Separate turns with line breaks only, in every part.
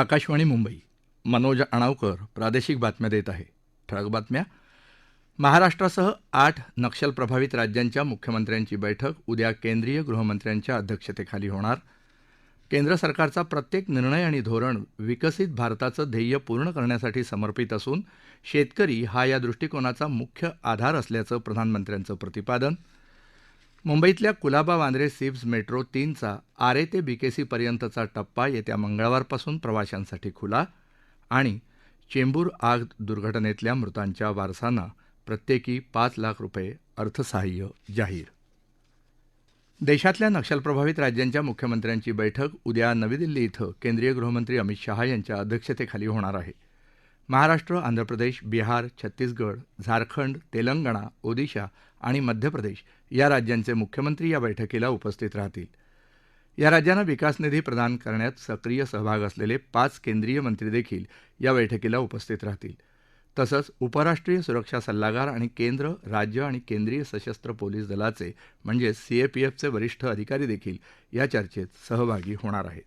आकाशवाणी मुंबई मनोज अणावकर प्रादेशिक बातम्या देत आहे ठळक बातम्या महाराष्ट्रासह आठ नक्षलप्रभावित राज्यांच्या मुख्यमंत्र्यांची बैठक उद्या केंद्रीय गृहमंत्र्यांच्या अध्यक्षतेखाली होणार केंद्र सरकारचा प्रत्येक निर्णय आणि धोरण विकसित भारताचं ध्येय पूर्ण करण्यासाठी समर्पित असून शेतकरी हा या दृष्टिकोनाचा मुख्य आधार असल्याचं प्रधानमंत्र्यांचं प्रतिपादन मुंबईतल्या कुलाबा वांद्रे सिप्झ मेट्रो तीनचा आरे ते पर्यंतचा टप्पा येत्या मंगळवारपासून प्रवाशांसाठी खुला आणि चेंबूर आग दुर्घटनेतल्या मृतांच्या वारसांना प्रत्येकी पाच लाख रुपये अर्थसहाय्य जाहीर देशातल्या नक्षलप्रभावित राज्यांच्या मुख्यमंत्र्यांची बैठक उद्या नवी दिल्ली इथं केंद्रीय गृहमंत्री अमित शहा यांच्या अध्यक्षतेखाली होणार आहे महाराष्ट्र आंध्र प्रदेश बिहार छत्तीसगड झारखंड तेलंगणा ओदिशा आणि मध्य प्रदेश या राज्यांचे मुख्यमंत्री या बैठकीला उपस्थित राहतील या राज्यांना विकास निधी प्रदान करण्यात सक्रिय सहभाग असलेले पाच केंद्रीय मंत्री देखील या बैठकीला उपस्थित राहतील तसंच उपराष्ट्रीय सुरक्षा सल्लागार आणि केंद्र राज्य आणि केंद्रीय सशस्त्र पोलीस दलाचे म्हणजेच सीएपीएफचे वरिष्ठ अधिकारी देखील या चर्चेत सहभागी होणार आहेत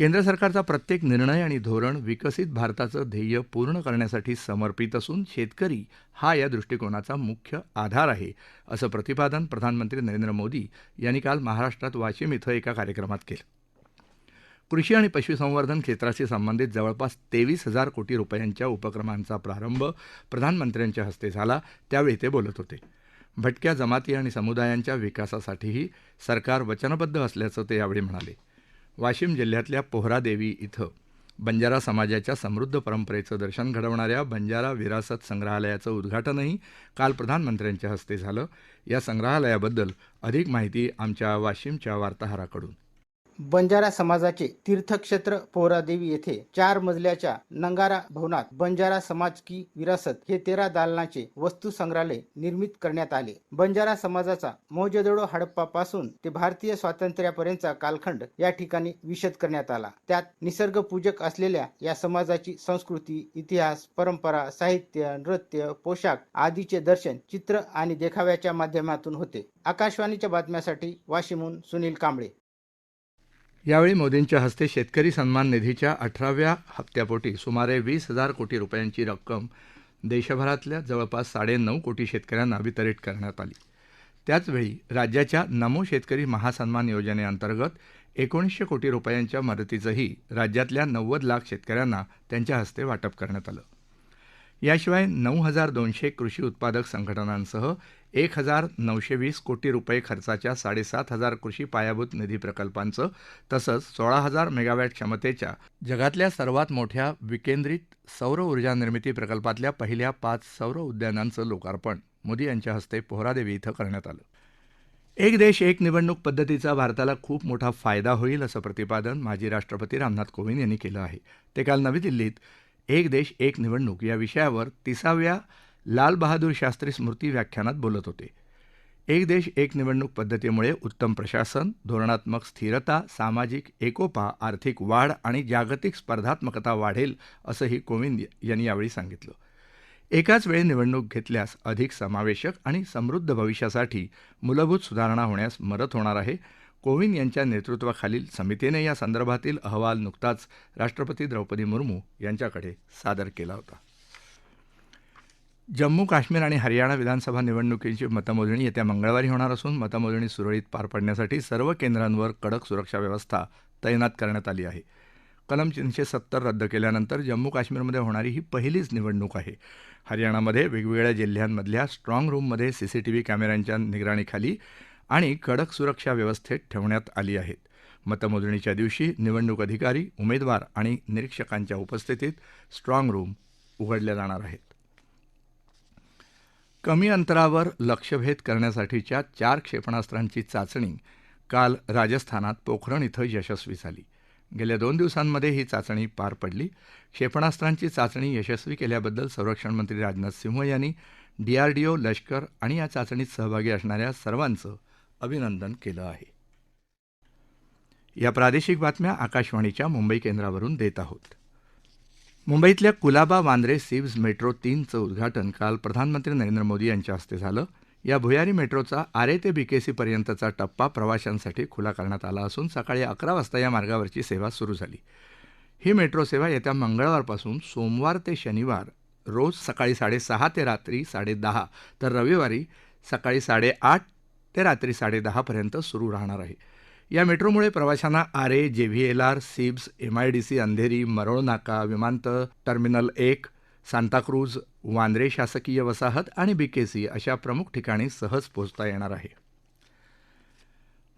केंद्र सरकारचा प्रत्येक निर्णय आणि धोरण विकसित भारताचं ध्येय पूर्ण करण्यासाठी समर्पित असून शेतकरी हा या दृष्टिकोनाचा मुख्य आधार आहे असं प्रतिपादन प्रधानमंत्री नरेंद्र मोदी यांनी काल महाराष्ट्रात वाशिम इथं एका कार्यक्रमात केलं कृषी आणि पशुसंवर्धन क्षेत्राशी संबंधित जवळपास तेवीस हजार कोटी रुपयांच्या उपक्रमांचा प्रारंभ प्रधानमंत्र्यांच्या हस्ते झाला त्यावेळी ते बोलत होते भटक्या जमाती आणि समुदायांच्या विकासासाठीही सरकार वचनबद्ध असल्याचं ते यावेळी म्हणाले वाशिम जिल्ह्यातल्या पोहरादेवी इथं बंजारा समाजाच्या समृद्ध परंपरेचं दर्शन घडवणाऱ्या बंजारा विरासत संग्रहालयाचं उद्घाटनही काल प्रधानमंत्र्यांच्या हस्ते झालं या संग्रहालयाबद्दल अधिक माहिती आमच्या वाशिमच्या वार्ताहराकडून
बंजारा समाजाचे तीर्थक्षेत्र पोहरादेवी येथे चार मजल्याच्या नंगारा भवनात बंजारा समाज की विरासत हे तेरा दालनाचे वस्तू संग्रहालय निर्मित करण्यात आले बंजारा समाजाचा मोजदोडो हडप्पा पासून ते भारतीय स्वातंत्र्यापर्यंतचा कालखंड या ठिकाणी विशद करण्यात आला त्यात निसर्ग पूजक असलेल्या या समाजाची संस्कृती इतिहास परंपरा साहित्य नृत्य पोशाख आदीचे दर्शन चित्र आणि देखाव्याच्या माध्यमातून होते आकाशवाणीच्या बातम्यासाठी वाशिमून
सुनील कांबळे यावेळी मोदींच्या हस्ते शेतकरी सन्मान निधीच्या अठराव्या हप्त्यापोटी सुमारे वीस हजार कोटी रुपयांची रक्कम देशभरातल्या जवळपास साडेनऊ कोटी शेतकऱ्यांना वितरित करण्यात आली त्याचवेळी राज्याच्या नमो शेतकरी महासन्मान योजनेअंतर्गत एकोणीसशे कोटी रुपयांच्या मदतीचंही राज्यातल्या नव्वद लाख शेतकऱ्यांना त्यांच्या हस्ते वाटप करण्यात आलं याशिवाय नऊ हजार दोनशे कृषी उत्पादक संघटनांसह एक हजार नऊशे वीस कोटी रुपये खर्चाच्या साडेसात हजार कृषी पायाभूत निधी प्रकल्पांचं तसंच सोळा हजार मेगावॅट क्षमतेच्या जगातल्या सर्वात मोठ्या विकेंद्रित सौर ऊर्जा निर्मिती प्रकल्पातल्या पहिल्या पाच सौर उद्यानांचं लोकार्पण मोदी यांच्या हस्ते पोहरादेवी इथं
करण्यात आलं एक देश एक निवडणूक पद्धतीचा भारताला खूप मोठा फायदा होईल असं प्रतिपादन माजी राष्ट्रपती रामनाथ कोविंद यांनी केलं आहे ते काल नवी दिल्लीत एक देश एक निवडणूक या विषयावर तिसाव्या लालबहादूर शास्त्री स्मृती व्याख्यानात बोलत होते एक देश एक निवडणूक पद्धतीमुळे उत्तम प्रशासन धोरणात्मक स्थिरता सामाजिक एकोपा आर्थिक वाढ आणि जागतिक स्पर्धात्मकता वाढेल असंही कोविंद यांनी यावेळी सांगितलं एकाच वेळी निवडणूक घेतल्यास अधिक समावेशक आणि समृद्ध भविष्यासाठी मूलभूत सुधारणा होण्यास मदत होणार आहे कोविंद यांच्या नेतृत्वाखालील समितीने या संदर्भातील अहवाल नुकताच राष्ट्रपती द्रौपदी मुर्मू यांच्याकडे सादर केला होता
जम्मू काश्मीर आणि हरियाणा विधानसभा निवडणुकीची मतमोजणी येत्या मंगळवारी होणार असून मतमोजणी सुरळीत पार पडण्यासाठी सर्व केंद्रांवर कडक सुरक्षा व्यवस्था तैनात करण्यात आली आहे कलम तीनशे सत्तर रद्द केल्यानंतर जम्मू काश्मीरमध्ये होणारी ही पहिलीच निवडणूक आहे हरियाणामध्ये वेगवेगळ्या जिल्ह्यांमधल्या स्ट्रॉंग रूममध्ये सीसीटीव्ही कॅमेऱ्यांच्या निगराणीखाली आणि कडक सुरक्षा व्यवस्थेत ठेवण्यात आली आहेत मतमोजणीच्या दिवशी निवडणूक अधिकारी उमेदवार आणि निरीक्षकांच्या उपस्थितीत स्ट्राँग रूम
उघडल्या जाणार आहेत कमी अंतरावर लक्षभेद करण्यासाठीच्या चार क्षेपणास्त्रांची चाचणी काल राजस्थानात पोखरण इथं यशस्वी झाली गेल्या दोन दिवसांमध्ये ही चाचणी पार पडली क्षेपणास्त्रांची चाचणी यशस्वी केल्याबद्दल संरक्षण मंत्री राजनाथ सिंह यांनी डीआरडीओ लष्कर आणि या चाचणीत सहभागी असणाऱ्या सर्वांचं अभिनंदन
केलं आहे या प्रादेशिक बातम्या आकाशवाणीच्या मुंबई केंद्रावरून देत आहोत मुंबईतल्या कुलाबा वांद्रे सिव्ज मेट्रो तीनचं उद्घाटन काल प्रधानमंत्री नरेंद्र मोदी यांच्या हस्ते झालं या भुयारी मेट्रोचा आरे ते बीकेसी पर्यंतचा टप्पा प्रवाशांसाठी खुला करण्यात आला असून सकाळी अकरा वाजता या मार्गावरची सेवा सुरू झाली ही मेट्रो सेवा येत्या मंगळवारपासून सोमवार ते शनिवार रोज सकाळी साडेसहा ते रात्री साडेदहा तर रविवारी सकाळी साडेआठ ते रात्री साडेदहापर्यंत सुरू राहणार आहे या मेट्रोमुळे प्रवाशांना Aarey JVLR SEEPZ MIDC Andheri Marol Naka विमानतळ टर्मिनल एक सांताक्रूज वांद्रे शासकीय वसाहत आणि बीकेसी अशा प्रमुख ठिकाणी सहज
पोहोचता येणार आहे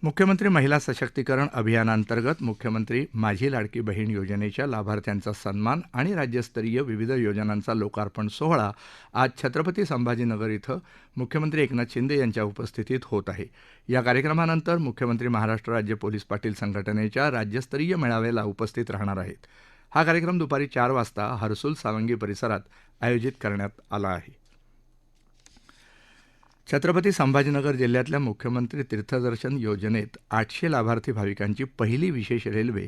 मुख्यमंत्री महिला सशक्तीकरण अभियानांतर्गत मुख्यमंत्री माझी लाडकी बहीण योजनेच्या लाभार्थ्यांचा सन्मान आणि राज्यस्तरीय विविध योजनांचा लोकार्पण सोहळा आज छत्रपती संभाजीनगर इथं मुख्यमंत्री एकनाथ शिंदे यांच्या उपस्थितीत होत आहे या कार्यक्रमानंतर मुख्यमंत्री महाराष्ट्र राज्य पोलीस पाटील संघटनेच्या राज्यस्तरीय मेळाव्याला उपस्थित राहणार आहेत हा कार्यक्रम दुपारी चार वाजता हर्सुल सावंगी परिसरात आयोजित
करण्यात आला आहे छत्रपती संभाजीनगर जिल्ह्यातल्या मुख्यमंत्री तीर्थदर्शन योजनेत आठशे लाभार्थी भाविकांची पहिली विशेष रेल्वे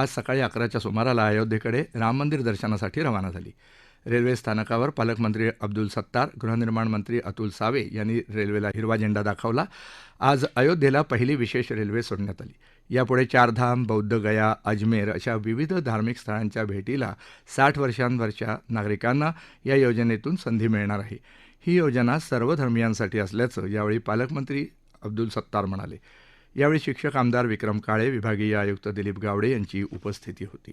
आज सकाळी अकराच्या सुमाराला अयोध्येकडे राम मंदिर दर्शनासाठी रवाना झाली रेल्वे स्थानकावर पालकमंत्री अब्दुल सत्तार गृहनिर्माण मंत्री अतुल सावे यांनी रेल्वेला हिरवा झेंडा दाखवला आज अयोध्येला पहिली विशेष रेल्वे सोडण्यात आली यापुढे चारधाम बौद्ध गया अजमेर अशा विविध धार्मिक स्थळांच्या भेटीला साठ वर्षांवरच्या नागरिकांना या योजनेतून संधी मिळणार आहे ही योजना सर्व धर्मियांसाठी असल्याचं यावेळी पालकमंत्री अब्दुल सत्तार म्हणाले यावेळी शिक्षक आमदार विक्रम काळे विभागीय आयुक्त दिलीप गावडे यांची
उपस्थिती होती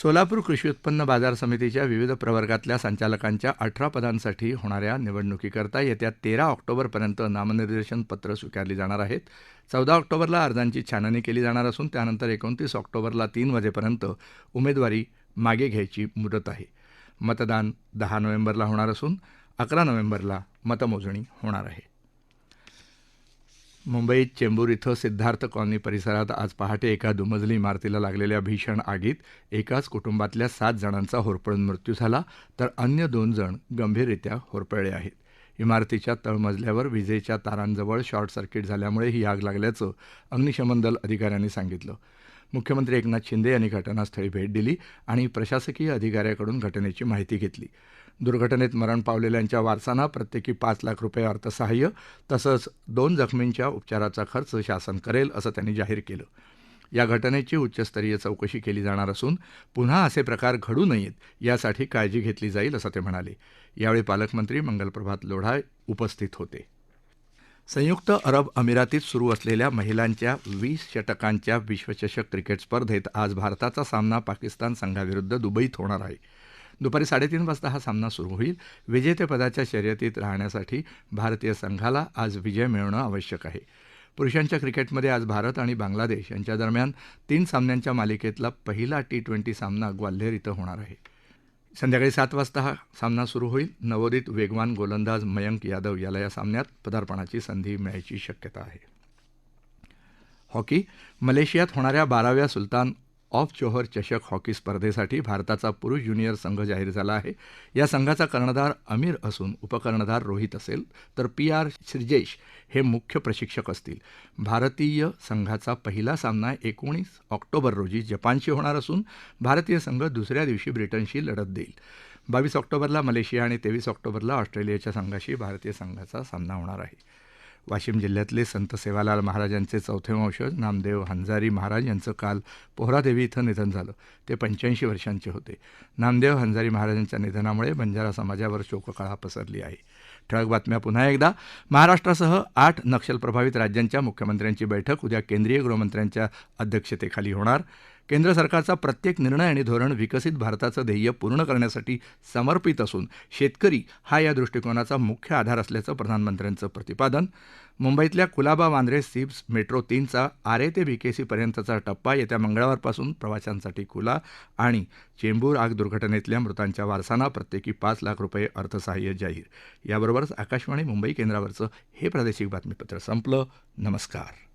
सोलापूर कृषी उत्पन्न बाजार समितीच्या विविध प्रवर्गातल्या संचालकांच्या अठरा पदांसाठी होणाऱ्या निवडणुकीकरता येत्या तेरा ऑक्टोबरपर्यंत नामनिर्देशन पत्र स्वीकारली जाणार आहेत चौदा ऑक्टोबरला अर्जांची छाननी केली जाणार असून त्यानंतर एकोणतीस ऑक्टोबरला तीन वाजेपर्यंत उमेदवारी मागे घ्यायची मुदत आहे मतदान दहा नोव्हेंबरला होणार असून अकरा नोव्हेंबरला मतमोजणी
होणार आहे मुंबईत चेंबूर इथं सिद्धार्थ कॉलनी परिसरात आज पहाटे एका दुमजली इमारतीला लागलेल्या भीषण आगीत एकाच कुटुंबातल्या सात जणांचा होरपळून मृत्यू झाला तर अन्य दोन जण गंभीररित्या होरपळले आहेत इमारतीच्या तळमजल्यावर विजेच्या तारांजवळ शॉर्ट सर्किट झाल्यामुळे ही आग लागल्याचं अग्निशमन दल अधिकाऱ्यांनी सांगितलं मुख्यमंत्री एकनाथ शिंदे यांनी घटनास्थळी भेट दिली आणि प्रशासकीय अधिकाऱ्याकडून घटनेची माहिती घेतली दुर्घटनेत मरण पावलेल्यांच्या वारसांना प्रत्येकी पाच लाख रुपये अर्थसहाय्य तसंच दोन जखमींच्या उपचाराचा खर्च शासन करेल असं त्यांनी जाहीर केलं या घटनेची उच्चस्तरीय चौकशी केली जाणार असून पुन्हा असे प्रकार घडू नयेत यासाठी काळजी घेतली जाईल असं ते म्हणाले यावेळी पालकमंत्री मंगलप्रभात लोढा
उपस्थित होते संयुक्त अरब अमिरातीत सुरू असलेल्या महिलांच्या वीस षटकांच्या विश्वचषक क्रिकेट स्पर्धेत आज भारताचा सामना पाकिस्तान संघाविरुद्ध दुबईत होणार आहे दुपारी साडेतीन वाजता हा सामना सुरू होईल विजेतेपदाच्या शर्यतीत राहण्यासाठी भारतीय संघाला आज विजय मिळणं आवश्यक आहे पुरुषांच्या क्रिकेटमध्ये आज भारत आणि बांगलादेश यांच्या दरम्यान तीन सामन्यांच्या मालिकेतला पहिला टी ट्वेंटी सामना ग्वाल्हेर इथं होणार आहे संध्याकाळी सात वाजता हा सामना सुरू होईल नवोदित वेगवान गोलंदाज मयंक यादव याला या सामन्यात पदार्पणाची संधी मिळायची
शक्यता आहे हॉकी मलेशियात होणाऱ्या बाराव्या सुलतान ऑफ चोहर चषक हॉकी स्पर्धेसाठी भारताचा पुरुष ज्युनियर संघ जाहीर झाला आहे या संघाचा कर्णधार अमीर असून उपकर्णधार रोहित असेल तर पी आर श्रीजेश हे मुख्य प्रशिक्षक असतील भारतीय संघाचा पहिला सामना एकोणीस ऑक्टोबर रोजी जपानशी होणार असून भारतीय संघ दुसऱ्या दिवशी ब्रिटनशी लढत देईल बावीस ऑक्टोबरला मलेशिया आणि तेवीस ऑक्टोबरला ऑस्ट्रेलियाच्या संघाशी भारतीय संघाचा सामना होणार आहे वाशिम जिल्ह्यातले संत सेवालाल महाराजांचे चौथे वंशज नामदेव हंजारी महाराज यांचं काल पोहरादेवी इथं निधन झालं ते पंच्याऐंशी वर्षांचे होते नामदेव हंजारी महाराजांच्या निधनामुळे बंजारा समाजावर शोककळा
पसरली आहे ठळक बातम्या पुन्हा एकदा महाराष्ट्रासह आठ नक्षलप्रभावित प्रभावित राज्यांच्या मुख्यमंत्र्यांची बैठक उद्या केंद्रीय गृहमंत्र्यांच्या अध्यक्षतेखाली होणार केंद्र सरकारचा प्रत्येक निर्णय आणि धोरण विकसित भारताचं ध्येय पूर्ण करण्यासाठी समर्पित असून शेतकरी हा या दृष्टिकोनाचा मुख्य आधार असल्याचं प्रधानमंत्र्यांचं प्रतिपादन मुंबईतल्या कुलाबा वांद्रे सिप्स मेट्रो तीनचा आरे ते बीकेसी पर्यंतचा टप्पा येत्या मंगळवारपासून प्रवाशांसाठी खुला आणि चेंबूर आग दुर्घटनेतल्या मृतांच्या वारसांना प्रत्येकी पाच लाख रुपये अर्थसहाय्य जाहीर याबरोबरच आकाशवाणी मुंबई केंद्रावरचं हे प्रादेशिक बातमीपत्र संपलं नमस्कार